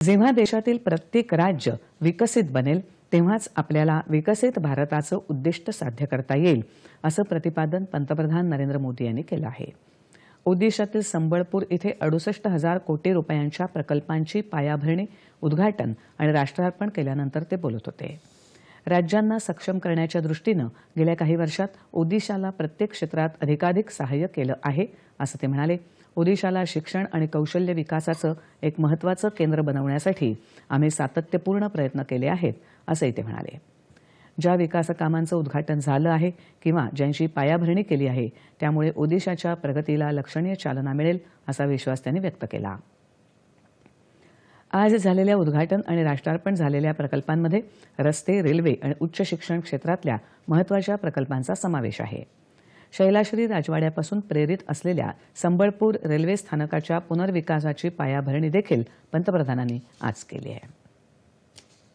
जेव्हा देशातील प्रत्येक राज्य विकसित बनेल तेव्हाच आपल्याला विकसित भारताचं उद्दिष्ट साध्य करता येईल असं प्रतिपादन पंतप्रधान नरेंद्र मोदी यांनी केलं आहे. ओदिशातील संबळपूर इथे अडुसष्ट हजार कोटी रुपयांच्या प्रकल्पांची पायाभरणी उद्घाटन आणि राष्ट्रार्पण केल्यानंतर ते बोलत होते. राज्यांना सक्षम करण्याच्या दृष्टीनं गेल्या काही वर्षात ओदिशाला प्रत्येक क्षेत्रात अधिकाधिक सहाय्य केलं आहे असं ते म्हणाले. ओदिशाला शिक्षण आणि कौशल्य विकासाचं एक महत्त्वाचं केंद्र बनवण्यासाठी आम्ही सातत्यपूर्ण प्रयत्न केले आहेत असंही ते म्हणाले. ज्या विकास कामांचं उद्घाटन झालं आहे किंवा ज्यांची पायाभरणी केली आहे त्यामुळे ओदिशाच्या प्रगतीला लक्षणीय चालना मिळेल असा विश्वास त्यांनी व्यक्त केला. आज झालेल्या उद्घाटन आणि राष्ट्रार्पण झालेल्या प्रकल्पांमध्ये रस्ते रेल्वे आणि उच्च शिक्षण क्षेत्रातल्या महत्त्वाच्या प्रकल्पांचा समावेश आहे. शैलाश्री राजवाड्यापासून प्रेरित असलेल्या संबळपूर रेल्वे स्थानकाच्या पुनर्विकासाची पायाभरणी देखील पंतप्रधानांनी आज केली आहे.